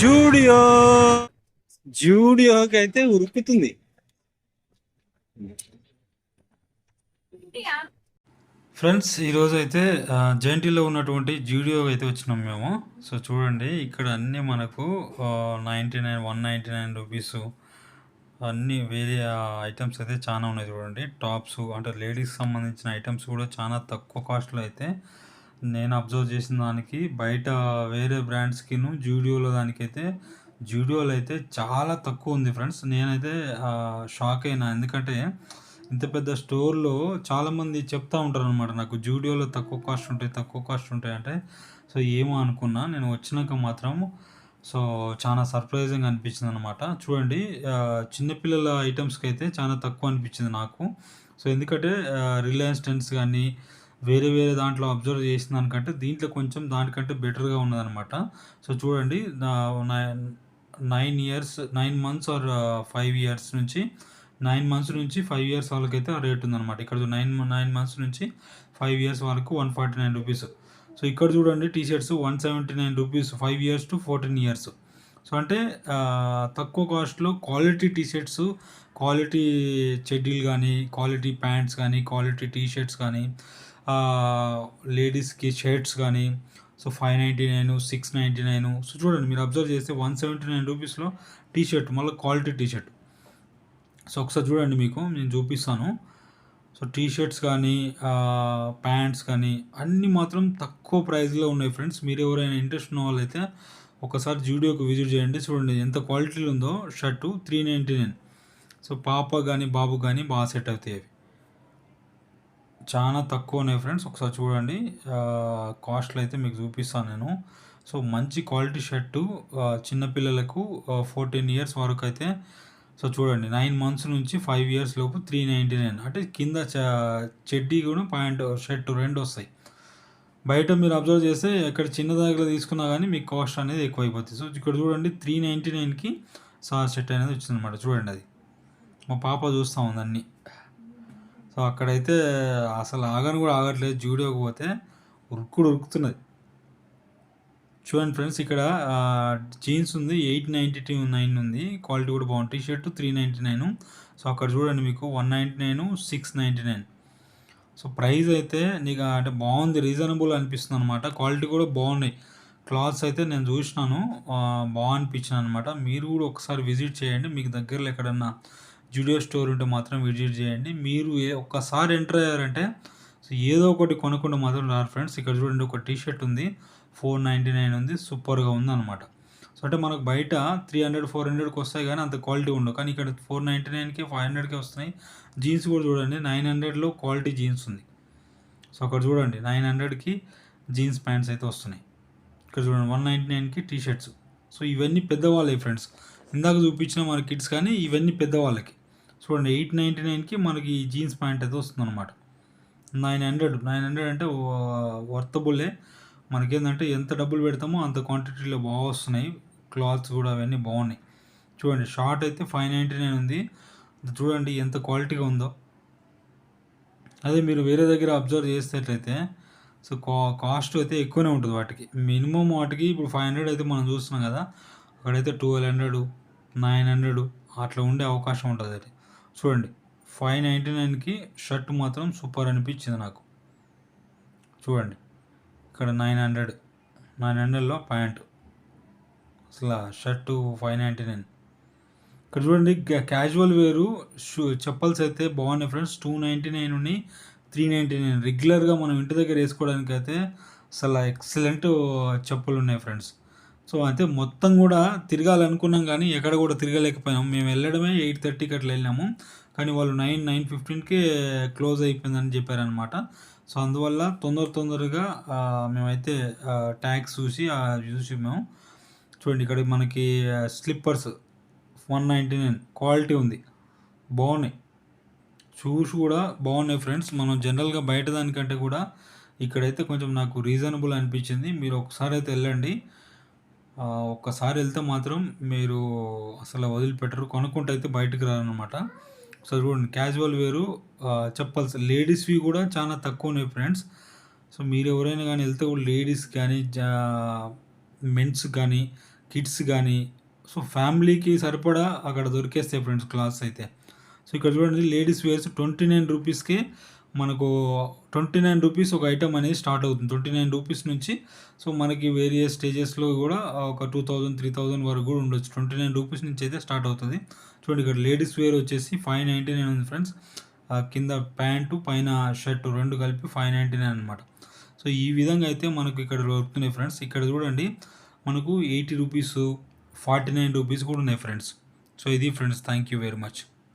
జూడియో. జూడియోకి అయితే ఉరుకుతుంది. ఫ్రెండ్స్ ఈరోజు అయితే జైంటీలో ఉన్నటువంటి జూడియో అయితే వచ్చినాం మేము. సో చూడండి ఇక్కడ అన్నీ మనకు ninety nine one ninety nine rupees అన్నీ వేరే ఐటమ్స్ అయితే చాలా ఉన్నాయి చూడండి. టాప్స్ అంటే లేడీస్ సంబంధించిన ఐటమ్స్ కూడా చాలా తక్కువ కాస్ట్లో అయితే నేను అబ్జర్వ్ చేసిన దానికి బయట వేరే బ్రాండ్స్కిను జూడియోలో దానికైతే జూడియోలో అయితే చాలా తక్కువ ఉంది ఫ్రెండ్స్ నేనైతే షాక్ అయినా ఎందుకంటే ఇంత పెద్ద స్టోర్‌లో చాలామంది చెప్తా ఉంటారనమాట నాకు జూడియోలో తక్కువ కాస్ట్ ఉంటాయి, తక్కువ కాస్ట్ ఉంటాయి అంటే, సో ఏమో అనుకున్నా. నేను వచ్చినాక మాత్రం సో చాలా సర్ప్రైజింగ్‌గా అనిపించిందనమాట. చూడండి చిన్నపిల్లల ఐటమ్స్కి అయితే చాలా తక్కువ అనిపించింది నాకు. సో ఎందుకంటే రిలయన్స్ టెన్స్ కానీ వేరే వేరే దాంట్లో అబ్జర్వ్ చేసిన దానికంటే దీంట్లో కొంచెం దానికంటే బెటర్‌గా ఉన్నదనమాట. సో చూడండి nine years nine months or five years నుంచి నైన్ మంత్స్ నుంచి ఫైవ్ ఇయర్స్ వాళ్ళకైతే ఆ రేట్ ఉందన్నమాట ఇక్కడ 9 9 మంత్స్ నుంచి ఫైవ్ ఇయర్స్ వరకు రూ. 149 సో ఇక్కడ చూడండి T shirts one seventy nine rupees five years to 14 years. So అంటే తక్కువ కాస్ట్‌లో క్వాలిటీ టీషర్ట్స్ క్వాలిటీ చెడ్డీలు కానీ క్వాలిటీ ప్యాంట్స్ కానీ క్వాలిటీ టీ షర్ట్స్ కానీ సో లేడీస్‌కి షర్ట్స్ నైన్ సో 599, 699 సో చూడండి మీరు అబ్జర్వ్ చేస్తే వన్ సెవెంటీ నైన్ రూపీస్లో టీషర్ట్ మళ్ళీ క్వాలిటీ టీషర్ట్ సో ఒకసారి చూడండి మీకు నేను చూపిస్తాను. సో టీ షర్ట్స్ కానీ ప్యాంట్స్ కానీ అన్నీ మాత్రం తక్కువ ప్రైస్‌లో ఉన్నాయి ఫ్రెండ్స్. మీరు ఎవరైనా ఇంట్రెస్ట్ ఉన్న వాళ్ళైతే ఒకసారి జూడియోకి విజిట్ చేయండి. చూడండి ఎంత క్వాలిటీలో ఉందో షర్టు 399 సో పాప కానీ బాబు కానీ బాగా సెట్ అవుతాయి అవి. చాలా తక్కువ ఉన్నాయి ఫ్రెండ్స్. ఒకసారి చూడండి. ఆహ్, కాస్ట్‌లో అయితే మీకు చూపిస్తాను నేను. సో మంచి క్వాలిటీ షర్టు చిన్నపిల్లలకు ఫోర్టీన్ ఇయర్స్ వరకు అయితే సో చూడండి నైన్ మంత్స్ నుంచి ఫైవ్ ఇయర్స్ లోపు 399 అంటే కింద చ చెడ్డీ కూడా ప్యాంట్, షర్ట్ రెండొస్తాయి. బయట మీరు అబ్జర్వ్ చేస్తే ఎక్కడ చిన్న దగ్గర తీసుకున్నా కానీ మీకు కాస్ట్ అనేది ఎక్కువైపోద్ది. సో ఇక్కడ చూడండి త్రీ నైంటీ నైన్కి సార్ సెట్ అనేది వచ్చిందనమాట. చూడండి అది. మా పాప చూస్తా ఉంది అన్నీ. సో అక్కడైతే అసలు ఆగను కూడా ఆగట్లేదు జూడియోకి పోతే ఉరుకుడు ఉరుకుతున్నది. చూడండి ఫ్రెండ్స్ ఇక్కడ జీన్స్ ఉంది 899 ఉంది. క్వాలిటీ కూడా బాగుంది. టీ షర్ట్ 399 సో అక్కడ చూడండి మీకు 199, 699 సో ప్రైస్ అయితే నీకు అంటే బాగుంది. రీజనబుల్ అనిపిస్తుంది అనమాట క్వాలిటీ కూడా బాగున్నాయి. క్లాత్స్ అయితే నేను చూసినాను. బాగా బా అనిపించిందనమాట. మీరు కూడా ఒకసారి విజిట్ చేయండి. మీకు దగ్గరలో ఎక్కడన్నా జూడియో స్టోర్ ఉంటే మాత్రం విజిట్ చేయండి. మీరు ఏ ఒక్కసారి ఎంటర్ అయ్యారంటే సో ఏదో ఒకటి కొనకుండా మాత్రం రారు ఫ్రెండ్స్. ఇక్కడ చూడండి ఒక టీ షర్ట్ ఉంది. 499 ఉంది. సూపర్‌గా ఉంది అనమాట సో అంటే మనకు బయట 300, 400కి వస్తాయి కానీ అంత క్వాలిటీ ఉండవు. కానీ ఇక్కడ 499కి, 500కి వస్తున్నాయి. జీన్స్ కూడా చూడండి 900లో క్వాలిటీ జీన్స్ ఉంది. సో అక్కడ చూడండి 900కి జీన్స్ ప్యాంట్స్ అయితే వస్తున్నాయి. ఇక్కడ చూడండి 199కి టీ షర్ట్స్. సో ఇవన్నీ పెద్దవాళ్ళే ఫ్రెండ్స్. ఇందాక చూపించిన మన కిడ్స్ కానీ ఇవన్నీ పెద్దవాళ్ళకి. చూడండి 899కి మనకి జీన్స్ ప్యాంట్ అయితే వస్తుందన్నమాట నైన్ హండ్రెడ్ నైన్ హండ్రెడ్ అంటే వర్తబులే. మనకేంటంటే ఎంత డబ్బులు పెడతామో అంత క్వాంటిటీలో బాగా వస్తున్నాయి. క్లాత్స్ కూడా అవన్నీ బాగున్నాయి. చూడండి షార్ట్ అయితే 599 ఉంది. చూడండి ఎంత క్వాలిటీగా ఉందో. అదే మీరు వేరే దగ్గర అబ్జర్వ్ చేసేటట్లయితే సో కా కాస్ట్ అయితే ఎక్కువనే ఉంటుంది వాటికి. మినిమం వాటికి ఇప్పుడు 500 అయితే మనం చూస్తున్నాం కదా! అక్కడైతే 1200, 900 అట్లా ఉండే అవకాశం ఉంటుంది అది చూడండి 599కి షర్ట్ మాత్రం సూపర్ అనిపించింది నాకు. చూడండి. ఇక్కడ 900 900లో ప్యాంట్. అసల షర్టు 599 ఇక్కడ చూడండి క్యాజువల్ వేరు షూ చెప్పల్స్ అయితే బాగున్నాయి ఫ్రెండ్స్. 299 ఉన్నాయి. 399 రెగ్యులర్‌గా మనం ఇంటి దగ్గర వేసుకోవడానికి అయితే అసలు ఎక్సలెంట్ చెప్పులు ఉన్నాయి ఫ్రెండ్స్. సో అయితే మొత్తం కూడా తిరగాలనుకున్నాం కానీ ఎక్కడ కూడా తిరగలేకపోయాం. మేము వెళ్ళడమే 8:30కి అట్లా వెళ్ళాము. కానీ వాళ్ళు 9, 9:15కే క్లోజ్ అయిపోయిందని చెప్పారనమాట. సో అందువల్ల తొందర తొందరగా మేమైతే ట్యాక్స్ ట్యాగ్స్ చూసి చూసి మేము చూడండి ఇక్కడ మనకి స్లిప్పర్స్ 199 క్వాలిటీ ఉంది. బాగున్నాయి. షూస్ కూడా బాగున్నాయి ఫ్రెండ్స్. మనం జనరల్‌గా బయట దానికంటే కూడా ఇక్కడైతే కొంచెం నాకు రీజనబుల్ అనిపించింది. మీరు ఒకసారి అయితే వెళ్ళండి ఒక్కసారి వెళ్తే మాత్రం మీరు అసలు వదిలిపెట్టరు. కొనుక్కుంటే అయితే బయటకు రారనమాట. సో చూడండి క్యాజువల్ వేరు చెప్పల్స్ లేడీస్‌వి కూడా చాలా తక్కువ ఉన్నాయి ఫ్రెండ్స్. సో మీరు ఎవరైనా కానీ వెళ్తే కూడా లేడీస్ కానీ జా మెన్స్ కానీ కిడ్స్ కానీ సో ఫ్యామిలీకి సరిపడా అక్కడ దొరికేస్తాయి ఫ్రెండ్స్ క్లాత్స్ అయితే. సో ఇక్కడ చూడండి లేడీస్ వేర్స్ ట్వంటీ నైన్ రూపీస్కి మనకు ట్వంటీ నైన్ రూపీస్ ఒక ఐటమ్ అనేది స్టార్ట్ అవుతుంది. ట్వంటీ నైన్ రూపీస్ నుంచి సో మనకి వేరియస్ స్టేజెస్లో కూడా ఒక టూ థౌజండ్ త్రీ థౌజండ్ వరకు కూడా ఉండొచ్చు. ట్వంటీ నైన్ రూపీస్ నుంచి అయితే స్టార్ట్ అవుతుంది. చూడండి ఇక్కడ లేడీస్ వేర్ వచ్చేసి ఫైవ్ నైంటీ నైన్ ఉంది ఫ్రెండ్స్. కింద ప్యాంటు పైన షర్ట్ రెండు కలిపి ఫైవ్ నైంటీ నైన్ అనమాట సో ఈ విధంగా అయితే మనకు ఇక్కడ దొరుకుతున్నాయి ఫ్రెండ్స్. ఇక్కడ చూడండి మనకు eighty rupees forty nine rupees కూడా ఉన్నాయి ఫ్రెండ్స్ సో ఇది friends thank you very much